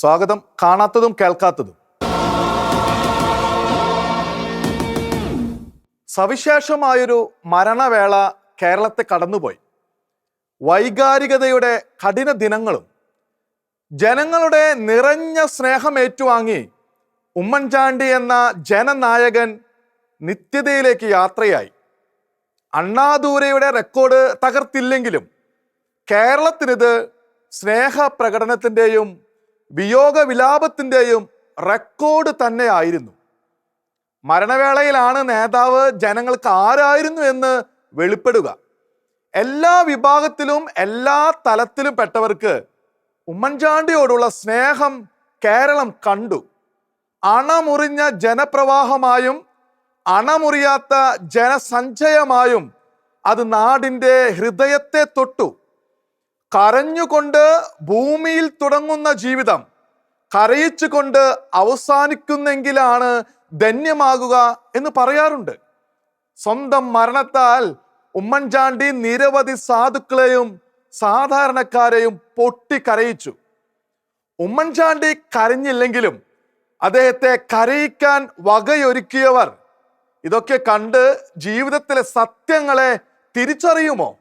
സ്വാഗതം. കാണാത്തതും കേൾക്കാത്തതും. സവിശേഷമായൊരു മരണവേള കേരളത്തെ കടന്നുപോയി. വൈകാരികതയുടെ കഠിന ദിനങ്ങളും ജനങ്ങളുടെ നിറഞ്ഞ സ്നേഹം ഏറ്റുവാങ്ങി ഉമ്മൻചാണ്ടി എന്ന ജനനായകൻ നിത്യതയിലേക്ക് യാത്രയായി. അണ്ണാദൂരയുടെ റെക്കോർഡ് തകർത്തില്ലെങ്കിലും കേരളത്തിനിത് സ്നേഹ പ്രകടനത്തിന്റെയും വിയോഗ വിലാപത്തിന്റെയും റെക്കോർഡ് തന്നെയായിരുന്നു. മരണവേളയിലാണ് നേതാവ് ജനങ്ങൾക്ക് ആരായിരുന്നു എന്ന് വെളിപ്പെടുക. എല്ലാ വിഭാഗത്തിലും എല്ലാ തലത്തിലും പെട്ടവർക്ക് ഉമ്മൻചാണ്ടിയോടുള്ള സ്നേഹം കേരളം കണ്ടു. അണമുറിഞ്ഞ ജനപ്രവാഹമായും അണമുറിയാത്ത ജനസഞ്ചയമായും അത് നാടിന്റെ ഹൃദയത്തെ തൊട്ടു. കരഞ്ഞുകൊണ്ട് ഭൂമിയിൽ തുടങ്ങുന്ന ജീവിതം കരയിച്ചുകൊണ്ട് അവസാനിക്കുന്നെങ്കിലാണ് ധന്യമാകുക എന്ന് പറയാറുണ്ട്. സ്വന്തം മരണത്താൽ ഉമ്മൻചാണ്ടി നിരവധി സാധുക്കളെയും സാധാരണക്കാരെയും പൊട്ടിക്കരയിച്ചു. ഉമ്മൻചാണ്ടി കരഞ്ഞില്ലെങ്കിലും അദ്ദേഹത്തെ കരയിക്കാൻ വകയൊരുക്കിയവർ. ഇതൊക്കെ കണ്ട് ജീവിതത്തിലെ സത്യങ്ങളെ തിരിച്ചറിയുമോ?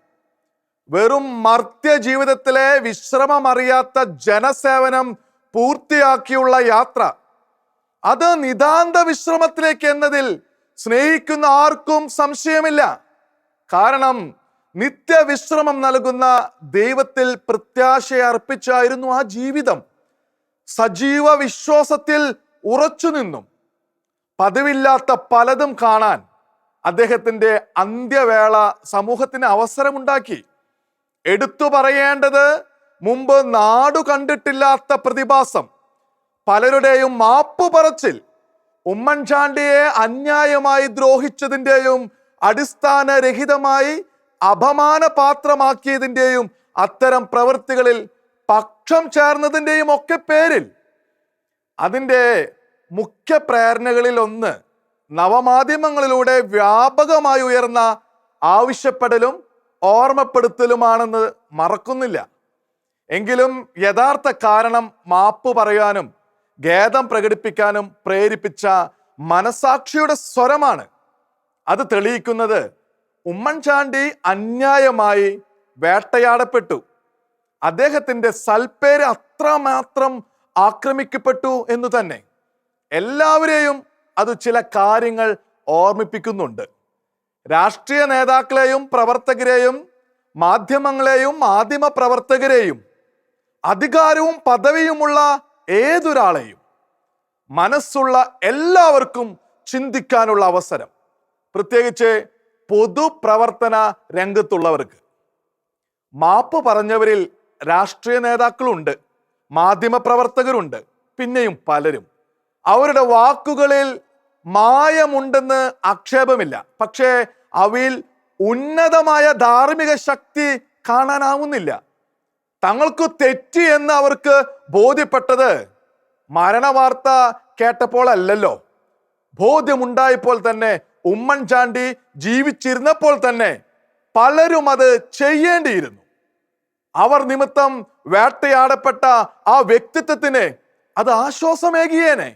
വെറും മർത്യ ജീവിതത്തിലെ വിശ്രമമറിയാത്ത ജനസേവനം പൂർത്തിയാക്കിയുള്ള യാത്ര. അത് നിതാന്ത വിശ്രമത്തിലേക്ക് എന്നതിൽ സ്നേഹിക്കുന്ന ആർക്കും സംശയമില്ല. കാരണം നിത്യവിശ്രമം നൽകുന്ന ദൈവത്തിൽ പ്രത്യാശ അർപ്പിച്ചായിരുന്നു ആ ജീവിതം. സജീവ വിശ്വാസത്തിൽ ഉറച്ചു നിന്നും. പതിവില്ലാത്ത പലതും കാണാൻ അദ്ദേഹത്തിന്റെ അന്ത്യവേള സമൂഹത്തിന് അവസരമുണ്ടാക്കി. എടുത്തു പറയേണ്ടത് മുമ്പ് നാടു കണ്ടിട്ടില്ലാത്ത പ്രതിഭാസം. പലരുടെയും മാപ്പ് പറച്ചിൽ ഉമ്മൻചാണ്ടിയെ അന്യായമായി ദ്രോഹിച്ചതിന്റെയും അടിസ്ഥാനരഹിതമായി അപമാന പാത്രമാക്കിയതിന്റെയും അത്തരം പ്രവൃത്തികളിൽ പക്ഷം ചേർന്നതിന്റെയും ഒക്കെ പേരിൽ. അതിന്റെ മുഖ്യ പ്രേരണകളിൽ ഒന്ന് നവമാധ്യമങ്ങളിലൂടെ വ്യാപകമായി ഉയർന്ന ആവശ്യപ്പെടലും ഓർമ്മപ്പെടുത്തലുമാണെന്ന് മറക്കുന്നില്ല. എങ്കിലും യഥാർത്ഥ കാരണം മാപ്പ് പറയാനും ഖേദം പ്രകടിപ്പിക്കാനും പ്രേരിപ്പിച്ച മനസാക്ഷിയുടെ സ്വരമാണ്. അത് തെളിയിക്കുന്നത് ഉമ്മൻചാണ്ടി അന്യായമായി വേട്ടയാടപ്പെട്ടു. അദ്ദേഹത്തിന്റെ സൽപ്പേര് അത്രമാത്രം ആക്രമിക്കപ്പെട്ടു എന്ന് തന്നെ. എല്ലാവരെയും അത് ചില കാര്യങ്ങൾ ഓർമ്മിപ്പിക്കുന്നുണ്ട്. രാഷ്ട്രീയ നേതാക്കളെയും പ്രവർത്തകരെയും മാധ്യമങ്ങളെയും മാധ്യമ പ്രവർത്തകരെയും അധികാരവും പദവിയുമുള്ള ഏതൊരാളെയും മനസ്സുള്ള എല്ലാവർക്കും ചിന്തിക്കാനുള്ള അവസരം. പ്രത്യേകിച്ച് പൊതുപ്രവർത്തന രംഗത്തുള്ളവർക്ക്. മാപ്പ് പറഞ്ഞവരിൽ രാഷ്ട്രീയ നേതാക്കളുണ്ട് മാധ്യമ പ്രവർത്തകരുണ്ട് പിന്നെയും പലരും. അവരുടെ വാക്കുകളിൽ മായമുണ്ടെന്ന് ആക്ഷേപമില്ല. പക്ഷേ അവയിൽ ഉന്നതമായ ധാർമ്മിക ശക്തി കാണാനാവുന്നില്ല. തങ്ങൾക്ക് തെറ്റി എന്ന് അവർക്ക് ബോധ്യപ്പെട്ടത് മരണവാർത്ത കേട്ടപ്പോൾ അല്ലല്ലോ ബോധ്യമുണ്ടായപ്പോൾ തന്നെ ഉമ്മൻചാണ്ടി ജീവിച്ചിരുന്നപ്പോൾ തന്നെ പലരും അത് ചെയ്യേണ്ടിയിരുന്നു. അവർ നിമിത്തം വേട്ടയാടപ്പെട്ട ആ വ്യക്തിത്വത്തിന് അത് ആശ്വാസമേകിയേനെ.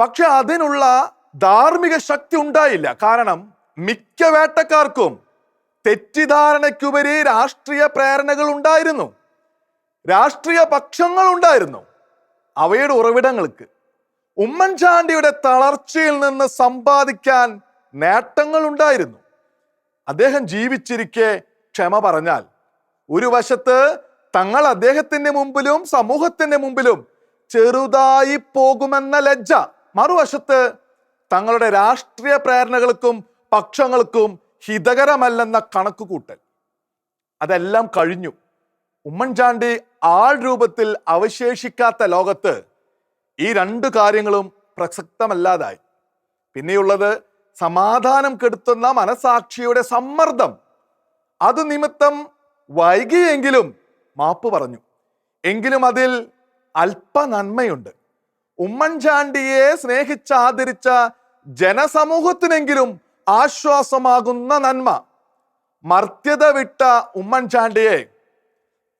പക്ഷെ അതിനുള്ള ധാർമ്മിക ശക്തി ഉണ്ടായില്ല. കാരണം മിക്ക വേട്ടക്കാർക്കും തെറ്റിദ്ധാരണയ്ക്കുപരി രാഷ്ട്രീയ പ്രേരണകൾ ഉണ്ടായിരുന്നു. രാഷ്ട്രീയ പക്ഷങ്ങൾ ഉണ്ടായിരുന്നു അവയുടെ ഉറവിടങ്ങൾക്ക്. ഉമ്മൻചാണ്ടിയുടെ തളർച്ചയിൽ നിന്ന് സമ്പാദിക്കാൻ നേട്ടങ്ങൾ ഉണ്ടായിരുന്നു. അദ്ദേഹം ജീവിച്ചിരിക്കെ ക്ഷമ പറഞ്ഞാൽ ഒരു വശത്ത് തങ്ങൾ അദ്ദേഹത്തിന്റെ മുമ്പിലും സമൂഹത്തിന്റെ മുമ്പിലും ചെറുതായി പോകുമെന്ന ലജ്ജ മറുവശത്ത് തങ്ങളുടെ രാഷ്ട്രീയ പ്രേരണകൾക്കും പക്ഷങ്ങൾക്കും ഹിതകരമല്ലെന്ന കണക്കുകൂട്ടൽ. അതെല്ലാം കഴിഞ്ഞു. ഉമ്മൻചാണ്ടി ആൾ രൂപത്തിൽ അവശേഷിക്കാത്ത ലോകത്ത് ഈ രണ്ട് കാര്യങ്ങളും പ്രസക്തമല്ലാതായി. പിന്നെയുള്ളത് സമാധാനം കെടുത്തുന്ന മനസാക്ഷിയുടെ സമ്മർദ്ദം. അത് നിമിത്തം വൈകിയെങ്കിലും മാപ്പ് പറഞ്ഞു. എങ്കിലും അതിൽ അല്പ നന്മയുണ്ട്. ഉമ്മൻചാണ്ടിയെ സ്നേഹിച്ചാദരിച്ച ജനസമൂഹത്തിനെങ്കിലും ആശ്വാസമാകുന്ന നന്മ. മർത്യത വിട്ട ഉമ്മൻചാണ്ടിയെ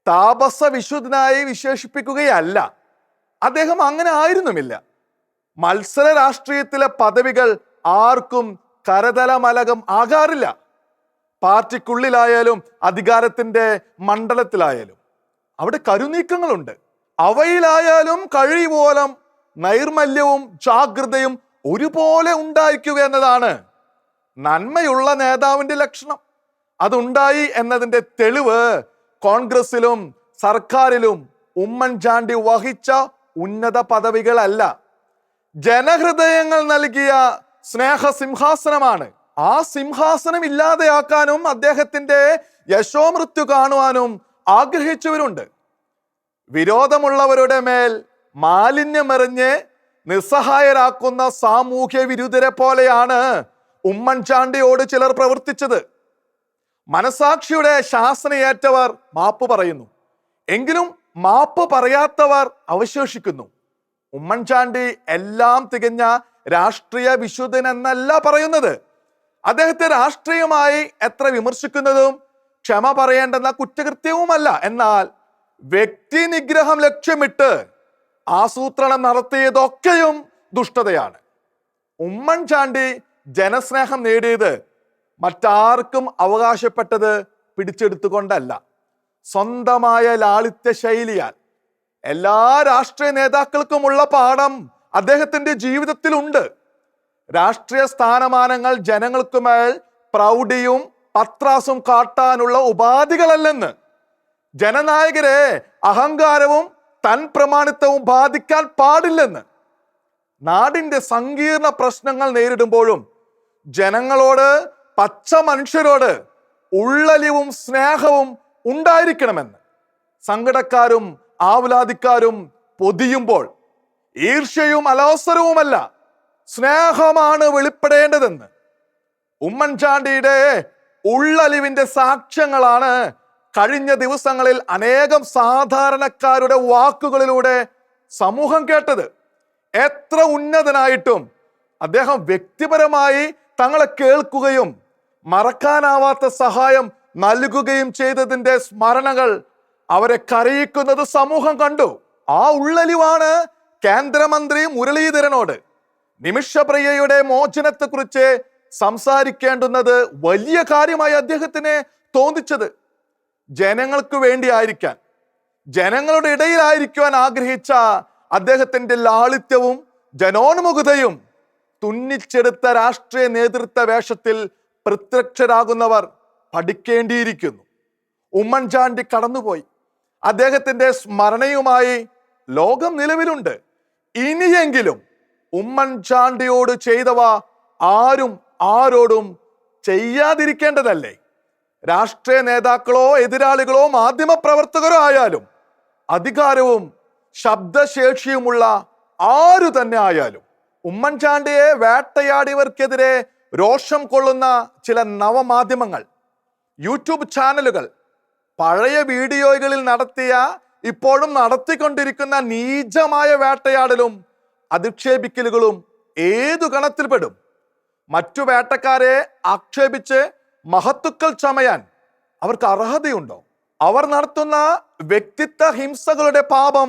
താപസ വിശുദ്ധനായി വിശേഷിപ്പിക്കുകയല്ല. അദ്ദേഹം അങ്ങനെ ആയിരുന്നുമില്ല. മത്സര രാഷ്ട്രീയത്തിലെ പദവികൾ ആർക്കും കരതലമലകം ആകാറില്ല. പാർട്ടിക്കുള്ളിലായാലും അധികാരത്തിന്റെ മണ്ഡലത്തിലായാലും. അവിടെ കരുനീക്കങ്ങളുണ്ട്. അവയിലായാലും കഴിയുവോലം നൈർമല്യവും ജാഗ്രതയും ഒരുപോലെ ഉണ്ടായിരിക്കുക എന്നതാണ് നന്മയുള്ള നേതാവിന്റെ ലക്ഷണം. അതുണ്ടായി എന്നതിന്റെ തെളിവ് കോൺഗ്രസിലും സർക്കാരിലും ഉമ്മൻചാണ്ടി വഹിച്ച ഉന്നത പദവികളല്ല. ജനഹൃദയങ്ങൾ നൽകിയ സ്നേഹ സിംഹാസനമാണ് ആ സിംഹാസനം ഇല്ലാതെയാക്കാനും അദ്ദേഹത്തിന്റെ യശോമൃത്യു കാണുവാനും ആഗ്രഹിച്ചവരുണ്ട്. വിരോധമുള്ളവരുടെ മേൽ മാലിന്യമെറിഞ്ഞ് നിസ്സഹായരാക്കുന്ന സാമൂഹ്യ വിരുദ്ധരെ പോലെയാണ് ഉമ്മൻചാണ്ടിയോട് ചിലർ പ്രവർത്തിച്ചത്. മനസാക്ഷിയുടെ ശാസനയേറ്റവർ മാപ്പ് പറയുന്നു. എങ്കിലും മാപ്പ് പറയാത്തവർ അവശേഷിക്കുന്നു. ഉമ്മൻചാണ്ടി എല്ലാം തികഞ്ഞ രാഷ്ട്രീയ വിശുദ്ധൻ എന്നല്ല പറയുന്നത്. അദ്ദേഹത്തെ രാഷ്ട്രീയമായി എത്ര വിമർശിക്കുന്നതും ക്ഷമ പറയേണ്ടെന്ന കുറ്റകൃത്യവുമല്ല എന്നാൽ വ്യക്തി നിഗ്രഹം ലക്ഷ്യമിട്ട് ആസൂത്രണം നടത്തിയതൊക്കെയും ദുഷ്ടതയാണ്. ഉമ്മൻചാണ്ടി ജനസ്നേഹം നേടിയത് മറ്റാർക്കും അവകാശപ്പെട്ടത് പിടിച്ചെടുത്തുകൊണ്ടല്ല. സ്വന്തമായ ലാളിത്യ ശൈലിയാൽ. എല്ലാ രാഷ്ട്രീയ നേതാക്കൾക്കുമുള്ള പാഠം അദ്ദേഹത്തിന്റെ ജീവിതത്തിലുണ്ട്. രാഷ്ട്രീയ സ്ഥാനമാനങ്ങൾ ജനങ്ങൾക്കുമേൽ പ്രൗഢിയും പത്രാസും കാട്ടാനുള്ള ഉപാധികളല്ലെന്ന്. ജനനായകരെ അഹങ്കാരവും തൻ പ്രമാണിത്വവും ബാധിക്കാൻ പാടില്ലെന്ന്. നാടിന്റെ സങ്കീർണ പ്രശ്നങ്ങൾ നേരിടുമ്പോഴും ജനങ്ങളോട് പച്ച മനുഷ്യരോട് ഉള്ളലിവും സ്നേഹവും ഉണ്ടായിരിക്കണമെന്ന്. സങ്കടക്കാരും ആവലാതിക്കാരും പൊതിയുമ്പോൾ ഈർഷ്യയും അലോസരവുമല്ല സ്നേഹമാണ് വെളിപ്പെടേണ്ടതെന്ന്. ഉമ്മൻചാണ്ടിയുടെ ഉള്ളലിവിന്റെ സാക്ഷ്യങ്ങളാണ് കഴിഞ്ഞ ദിവസങ്ങളിൽ അനേകം സാധാരണക്കാരുടെ വാക്കുകളിലൂടെ സമൂഹം കേട്ടത്. എത്ര ഉന്നതനായിട്ടും അദ്ദേഹം വ്യക്തിപരമായി തങ്ങളെ കേൾക്കുകയും മറക്കാനാവാത്ത സഹായം നൽകുകയും ചെയ്തതിന്റെ സ്മരണകൾ അവരെ കരയിക്കുന്നത് സമൂഹം കണ്ടു. ആ ഉള്ളലിവാണ് കേന്ദ്രമന്ത്രി മുരളീധരനോട്. നിമിഷപ്രിയയുടെ മോചനത്തെക്കുറിച്ച് സംസാരിക്കേണ്ടുന്നത് വലിയ കാര്യമായി അദ്ദേഹത്തിന് തോന്നിച്ചത്. ജനങ്ങൾക്ക് വേണ്ടിയായിരിക്കാൻ ജനങ്ങളുടെ ഇടയിലായിരിക്കുവാൻ ആഗ്രഹിച്ച അദ്ദേഹത്തിന്റെ ലാളിത്യവും ജനോന്മുഖതയും തുന്നിച്ചെടുത്ത രാഷ്ട്രീയ നേതൃത്വ വേഷത്തിൽ പ്രത്യക്ഷരാകുന്നവർ പഠിക്കേണ്ടിയിരിക്കുന്നു. ഉമ്മൻചാണ്ടി കടന്നുപോയി. അദ്ദേഹത്തിന്റെ സ്മരണയുമായി ലോകം നിലവിലുണ്ട്. ഇനിയെങ്കിലും ഉമ്മൻചാണ്ടിയോട് ചെയ്തവ ആരും ആരോടും ചെയ്യാതിരിക്കേണ്ടതല്ലേ? രാഷ്ട്രീയ നേതാക്കളോ എതിരാളികളോ മാധ്യമ പ്രവർത്തകരോ ആയാലും അധികാരവും ശബ്ദശേഷിയുമുള്ള ആരു തന്നെ ആയാലും ഉമ്മൻചാണ്ടിയെ വേട്ടയാടിയവർക്കെതിരെ രോഷം കൊള്ളുന്ന ചില നവമാധ്യമങ്ങൾ യൂട്യൂബ് ചാനലുകൾ പഴയ വീഡിയോകളിൽ നടത്തിയ ഇപ്പോഴും നടത്തിക്കൊണ്ടിരിക്കുന്ന നീചമായ വേട്ടയാടലും അധിക്ഷേപിക്കലുകളും ഏതു ഗണത്തിൽപ്പെടും? മറ്റു വേട്ടക്കാരെ ആക്ഷേപിച്ച് മഹത്തുക്കൾ ചമയാൻ അവർക്ക് അർഹതയുണ്ടോ? അവർ നടത്തുന്ന വ്യക്തിത്വ ഹിംസകളുടെ പാപം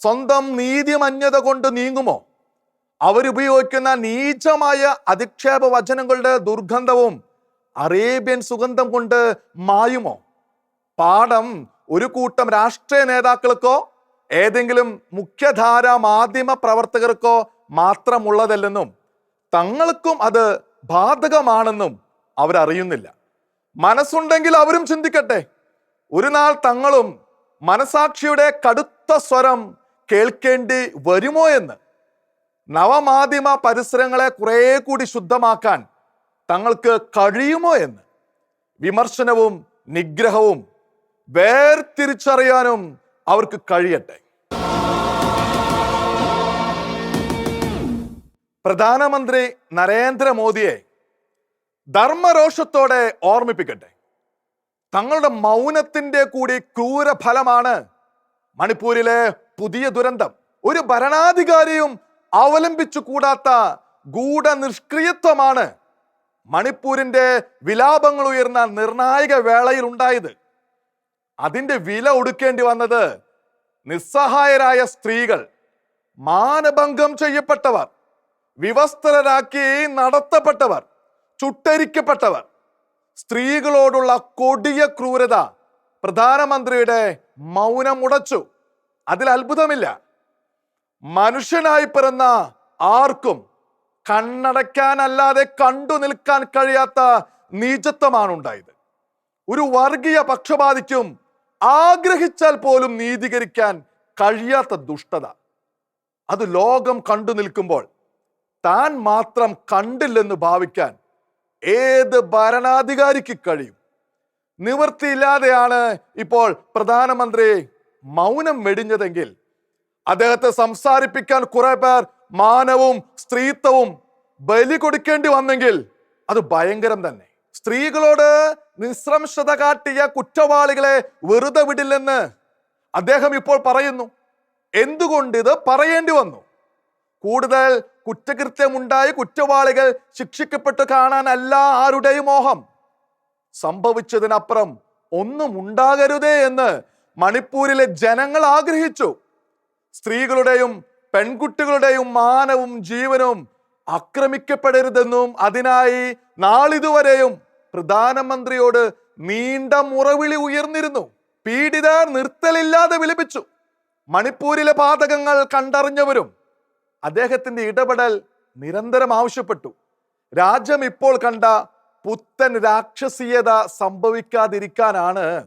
സ്വന്തം നീതിമന്യത കൊണ്ട് നീങ്ങുമോ? അവരുപയോഗിക്കുന്ന നീചമായ അധിക്ഷേപ വചനങ്ങളുടെ ദുർഗന്ധവും അറേബ്യൻ സുഗന്ധം കൊണ്ട് മായുമോ? പാഠം ഒരു കൂട്ടം രാഷ്ട്രീയ നേതാക്കൾക്കോ ഏതെങ്കിലും മുഖ്യധാര മാധ്യമ പ്രവർത്തകർക്കോ മാത്രമുള്ളതല്ലെന്നും തങ്ങൾക്കും അത് ബാധകമാണെന്നും അവരറിയുന്നില്ല. മനസ്സുണ്ടെങ്കിൽ അവരും ചിന്തിക്കട്ടെ. ഒരു നാൾ തങ്ങളും മനസാക്ഷിയുടെ കടുത്ത സ്വരം കേൾക്കേണ്ടി വരുമോ എന്ന്. നവമാധ്യമ പരിസരങ്ങളെ കുറെ കൂടി ശുദ്ധമാക്കാൻ തങ്ങൾക്ക് കഴിയുമോ എന്ന്. വിമർശനവും നിഗ്രഹവും വേർതിരിച്ചറിയാനും അവർക്ക് കഴിയട്ടെ. പ്രധാനമന്ത്രി നരേന്ദ്രമോദിയെ ധർമ്മരോഷത്തോടെ ഓർമ്മിപ്പിക്കട്ടെ. തങ്ങളുടെ മൗനത്തിന്റെ കൂടി ക്രൂരഫലമാണ് മണിപ്പൂരിലെ പുതിയ ദുരന്തം. ഒരു ഭരണാധികാരിയും അവലംബിച്ചു കൂടാത്ത ഗൂഢനിഷ്ക്രിയത്വമാണ് മണിപ്പൂരിന്റെ വിലാപങ്ങൾ ഉയർന്ന നിർണായക വേളയിൽ ഉണ്ടായത്. അതിന്റെ വില ഒടുക്കേണ്ടി വന്നത് നിസ്സഹായരായ സ്ത്രീകൾ മാനഭംഗം ചെയ്യപ്പെട്ടവർ വിവസ്ത്രരാക്കി നടത്തപ്പെട്ടവർ. ചുട്ടരിക്കപ്പെട്ടവർ. സ്ത്രീകളോടുള്ള കൊടിയ ക്രൂരത പ്രധാനമന്ത്രിയുടെ മൗനം ഉടച്ചു. അതിൽ അത്ഭുതമില്ല. മനുഷ്യനായി പിറന്ന ആർക്കും കണ്ണടയ്ക്കാനല്ലാതെ കണ്ടു നിൽക്കാൻ കഴിയാത്ത നീചത്വമാണ് ഉണ്ടായത് ഒരു വർഗീയ പക്ഷപാതിക്കും ആഗ്രഹിച്ചാൽ പോലും നീതീകരിക്കാൻ കഴിയാത്ത ദുഷ്ടത. അത് ലോകം കണ്ടു നിൽക്കുമ്പോൾ താൻ മാത്രം കണ്ടില്ലെന്ന് ഭാവിക്കാൻ ഏത് ഭരണാധികാരിക്ക് കഴിയും? നിവൃത്തിയില്ലാതെയാണ് ഇപ്പോൾ പ്രധാനമന്ത്രി മൗനം വെടിഞ്ഞതെങ്കിൽ അദ്ദേഹത്തെ സംസാരിപ്പിക്കാൻ കുറെ പേർ മാനവും സ്ത്രീത്വവും ബലി കൊടുക്കേണ്ടി വന്നെങ്കിൽ അത് ഭയങ്കരം തന്നെ. സ്ത്രീകളോട് നിസ്രംശത കാട്ടിയ കുറ്റവാളികളെ വെറുതെ വിടില്ലെന്ന് അദ്ദേഹം ഇപ്പോൾ പറയുന്നു. എന്തുകൊണ്ട് ഇത് പറയേണ്ടി വന്നു? കൂടുതൽ കുറ്റകൃത്യമുണ്ടായ കുറ്റവാളികൾ ശിക്ഷിക്കപ്പെട്ട് കാണാനല്ല ആരുടെയും മോഹം. സംഭവിച്ചതിനപ്പുറം ഒന്നും ഉണ്ടാകരുതേ എന്ന് മണിപ്പൂരിലെ ജനങ്ങൾ ആഗ്രഹിച്ചു. സ്ത്രീകളുടെയും പെൺകുട്ടികളുടെയും മാനവും ജീവനും ആക്രമിക്കപ്പെടരുതെന്നും അതിനായി നാളിതുവരെയും പ്രധാനമന്ത്രിയോട് നീണ്ട മുറവിളി ഉയർന്നിരുന്നു. പീഡിതർ നിർത്തലില്ലാതെ വിലപിച്ചു മണിപ്പൂരിലെ പാതകങ്ങൾ കണ്ടറിഞ്ഞവരും അദ്ദേഹത്തിന്റെ ഇടപെടൽ നിരന്തരം ആവശ്യപ്പെട്ടു. രാജ്യം ഇപ്പോൾ കണ്ട പുത്തൻ രാക്ഷസീയത സംഭവിക്കാതിരിക്കാനാണ്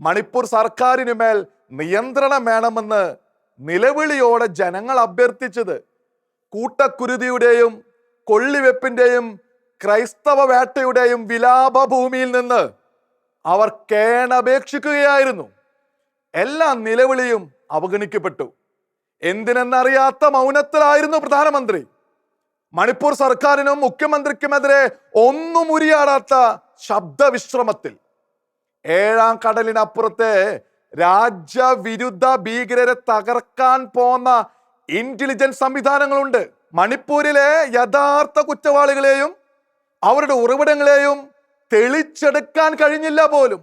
മണിപ്പൂർ സർക്കാരിന് മേൽ നിയന്ത്രണം വേണമെന്ന് നിലവിളിയോടെ ജനങ്ങൾ അഭ്യർത്ഥിച്ചത്. കൂട്ടക്കുരുതിയുടെയും കൊള്ളിവെപ്പിന്റെയും ക്രൈസ്തവ വേട്ടയുടെയും വിലാപ ഭൂമിയിൽ നിന്ന് അവർ കേണപേക്ഷിക്കുകയായിരുന്നു. എല്ലാ നിലവിളിയും അവഗണിക്കപ്പെട്ടു. എന്തിനെന്നറിയാത്ത മൗനത്തിലായിരുന്നു പ്രധാനമന്ത്രി. മണിപ്പൂർ സർക്കാരിനും മുഖ്യമന്ത്രിക്കുമെതിരെ ഒന്നും ഉരിയാടാത്ത ശബ്ദവിശ്രമത്തിൽ. ഏഴാം കടലിനപ്പുറത്തെ രാജ്യവിരുദ്ധ ഭീകരരെ തകർക്കാൻ പോന്ന ഇന്റലിജൻസ് സംവിധാനങ്ങളുണ്ട്. മണിപ്പൂരിലെ യഥാർത്ഥ കുറ്റവാളികളെയും അവരുടെ ഉറവിടങ്ങളെയും തെളിച്ചെടുക്കാൻ കഴിഞ്ഞില്ല പോലും.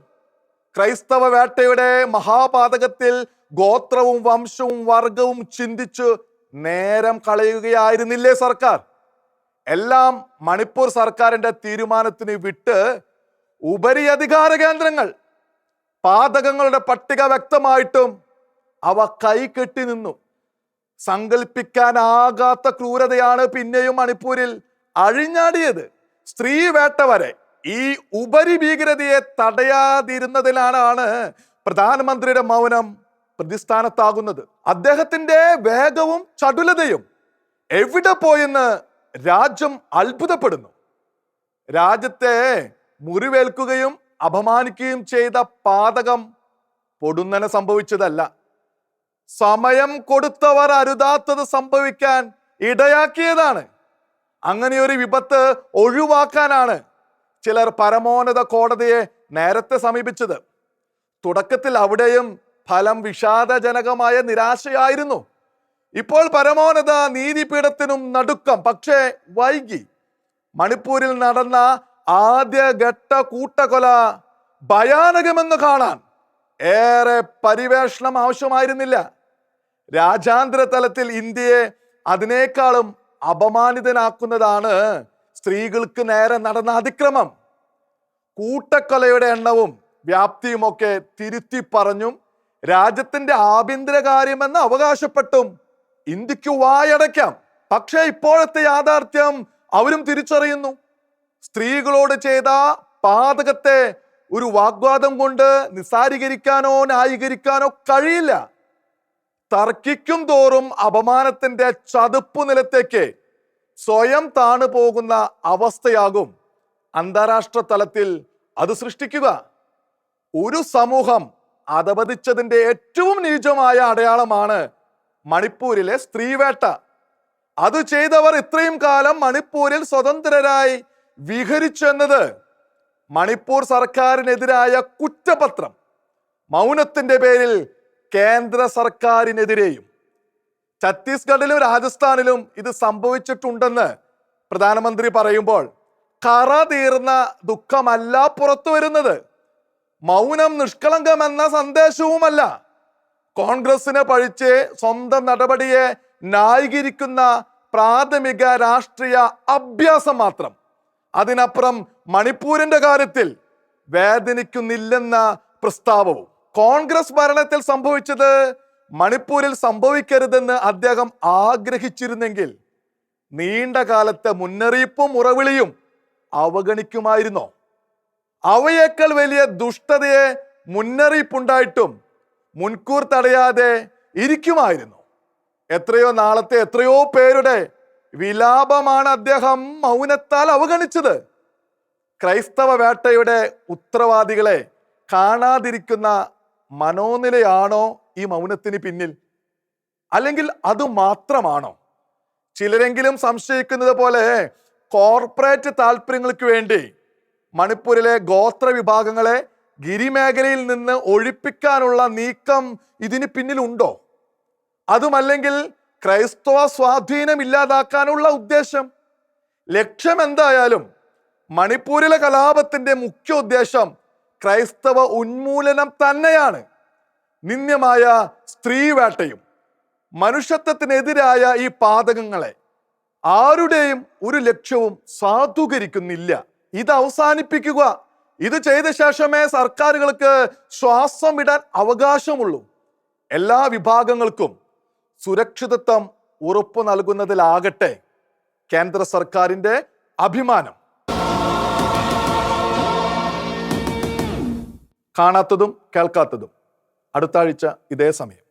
ക്രൈസ്തവ വേട്ടയുടെ മഹാപാതകത്തിൽ ഗോത്രവും വംശവും വർഗവും ചിന്തിച്ച് നേരം കളയുകയായിരുന്നില്ലേ സർക്കാർ? എല്ലാം മണിപ്പൂർ സർക്കാരിന്റെ തീരുമാനത്തിന് വിട്ട് ഉപരി അധികാര കേന്ദ്രങ്ങൾ പാതകങ്ങളുടെ പട്ടിക വ്യക്തമായിട്ടും അവ കൈകെട്ടി നിന്നു. സങ്കല്പിക്കാനാകാത്ത ക്രൂരതയാണ് പിന്നെയും മണിപ്പൂരിൽ അഴിഞ്ഞാടിയത്. സ്ത്രീ വേട്ട വരെ ഈ ഉപരി ഭീകരതയെ തടയാതിരുന്നതിലാണ് പ്രധാനമന്ത്രിയുടെ മൗനം പ്രതിസ്ഥാനത്താകുന്നത്. അദ്ദേഹത്തിന്റെ വേഗവും ചടുലതയും എവിടെ പോയെന്ന് രാജ്യം അത്ഭുതപ്പെടുന്നു. രാജ്യത്തെ മുറിവേൽക്കുകയും അപമാനിക്കുകയും ചെയ്ത പാതകം പൊടുന്നനെ സംഭവിച്ചതല്ല. സമയം കൊടുത്തവർ അരുതാത്തത് സംഭവിക്കാൻ ഇടയാക്കിയതാണ്. അങ്ങനെ ഒരു വിപത്ത് ഒഴിവാക്കാനാണ് ചിലർ പരമോന്നത കോടതിയെ നേരത്തെ സമീപിച്ചത്. തുടക്കത്തിൽ അവിടെയും ഫലം വിഷാദജനകമായ നിരാശയായിരുന്നു. ഇപ്പോൾ പരമോന്നത നീതിപീഠത്തിനും നടുക്കം. പക്ഷേ വൈകി. മണിപ്പൂരിൽ നടന്ന ആദ്യ ഘട്ട കൂട്ടക്കൊല ഭയാനകമെന്ന് കാണാൻ ഏറെ പരിവേഷണം ആവശ്യമായിരുന്നില്ല. രാജ്യാന്തര തലത്തിൽ ഇന്ത്യയെ അതിനേക്കാളും അപമാനിതനാക്കുന്നതാണ് സ്ത്രീകൾക്ക് നേരെ നടന്ന അതിക്രമം. കൂട്ടക്കൊലയുടെ എണ്ണവും വ്യാപ്തിയുമൊക്കെ തിരുത്തി പറഞ്ഞും. രാജ്യത്തിന്റെ ആഭ്യന്തര കാര്യമെന്ന് അവകാശപ്പെട്ടും ഇന്ത്യയ്ക്ക് വായടയ്ക്കാം. പക്ഷേ ഇപ്പോഴത്തെ യാഥാർത്ഥ്യം അവരും തിരിച്ചറിയുന്നു. സ്ത്രീകളോട് ചെയ്ത പാതകത്തെ ഒരു വാഗ്വാദം കൊണ്ട് നിസാരീകരിക്കാനോ ന്യായീകരിക്കാനോ കഴിയില്ല. തർക്കിക്കും തോറും അപമാനത്തിന്റെ ചതുപ്പ് നിലത്തേക്ക് സ്വയം താണു പോകുന്ന അവസ്ഥയാകും. അന്താരാഷ്ട്ര തലത്തിൽ അത് സൃഷ്ടിക്കുക. ഒരു സമൂഹം അധപതിച്ചതിന്റെ ഏറ്റവും നീചമായ അടയാളമാണ് മണിപ്പൂരിലെ സ്ത്രീവേട്ട. അത് ചെയ്തവർ ഇത്രയും കാലം മണിപ്പൂരിൽ സ്വതന്ത്രരായി വിഹരിച്ചു എന്നത് മണിപ്പൂർ സർക്കാരിനെതിരായ കുറ്റപത്രം. മൗനത്തിന്റെ പേരിൽ കേന്ദ്ര സർക്കാരിനെതിരെയും. ഛത്തീസ്ഗഡിലും രാജസ്ഥാനിലും ഇത് സംഭവിച്ചിട്ടുണ്ടെന്ന് പ്രധാനമന്ത്രി പറയുമ്പോൾ കറ തീർന്ന ദുഃഖമല്ല പുറത്തു വരുന്നത്. മൗനം നിഷ്കളങ്കമെന്ന സന്ദേശവുമല്ല. കോൺഗ്രസിനെ പഴിച്ച് സ്വന്തം നടപടിയെ ന്യായീകരിക്കുന്ന പ്രാഥമിക രാഷ്ട്രീയ അഭ്യാസം മാത്രം. അതിനപ്പുറം മണിപ്പൂരിന്റെ കാര്യത്തിൽ വേദനിക്കുന്നില്ലെന്ന പ്രസ്താവവും. കോൺഗ്രസ് ഭരണത്തിൽ സംഭവിച്ചത് മണിപ്പൂരിൽ സംഭവിക്കരുതെന്ന് അദ്ദേഹം ആഗ്രഹിച്ചിരുന്നെങ്കിൽ നീണ്ട കാലത്തെ മുന്നറിയിപ്പും ഉറവിളിയും അവഗണിക്കുമായിരുന്നോ? അവയേക്കാൾ വലിയ ദുഷ്ടതയെ മുന്നറിയിപ്പുണ്ടായിട്ടും മുൻകൂർ തടയാതെ ഇരിക്കുമായിരുന്നു. എത്രയോ നാളത്തെ എത്രയോ പേരുടെ വിലാപമാണ് അദ്ദേഹം മൗനത്താൽ അവഗണിച്ചത്. ക്രൈസ്തവ വേട്ടയുടെ ഉത്തരവാദികളെ കാണാതിരിക്കുന്ന മനോനിലയാണോ ഈ മൗനത്തിന് പിന്നിൽ? അല്ലെങ്കിൽ അത് മാത്രമാണോ? ചിലരെങ്കിലും സംശയിക്കുന്നത് പോലെ കോർപ്പറേറ്റ് താല്പര്യങ്ങൾക്ക് വേണ്ടി മണിപ്പൂരിലെ ഗോത്ര വിഭാഗങ്ങളെ ഗിരിമേഖലയിൽ നിന്ന് ഒഴിപ്പിക്കാനുള്ള നീക്കം ഇതിന് പിന്നിലുണ്ടോ? അതുമല്ലെങ്കിൽ ക്രൈസ്തവ സ്വാധീനം ഇല്ലാതാക്കാനുള്ള ഉദ്ദേശം? ലക്ഷ്യം എന്തായാലും മണിപ്പൂരിലെ കലാപത്തിന്റെ മുഖ്യ ഉദ്ദേശം ക്രൈസ്തവ ഉന്മൂലനം തന്നെയാണ്. നിന്ദ്യമായ സ്ത്രീവേട്ടയും മനുഷ്യത്വത്തിനെതിരായ ഈ പാതകങ്ങളെ ആരുടെയും ഒരു ലക്ഷ്യവും സാധൂകരിക്കുന്നില്ല. ഇത് അവസാനിപ്പിക്കുക. ഇത് ചെയ്ത ശേഷമേ സർക്കാരുകൾക്ക് ശ്വാസം വിടാൻ അവകാശമുള്ളൂ. എല്ലാ വിഭാഗങ്ങൾക്കും സുരക്ഷിതത്വം ഉറപ്പു നൽകുന്നതിലാകട്ടെ. കേന്ദ്ര സർക്കാരിന്റെ അഭിമാനം. കാണാത്തതും കേൾക്കാത്തതും. അടുത്ത ആഴ്ച ഇതേ സമയം.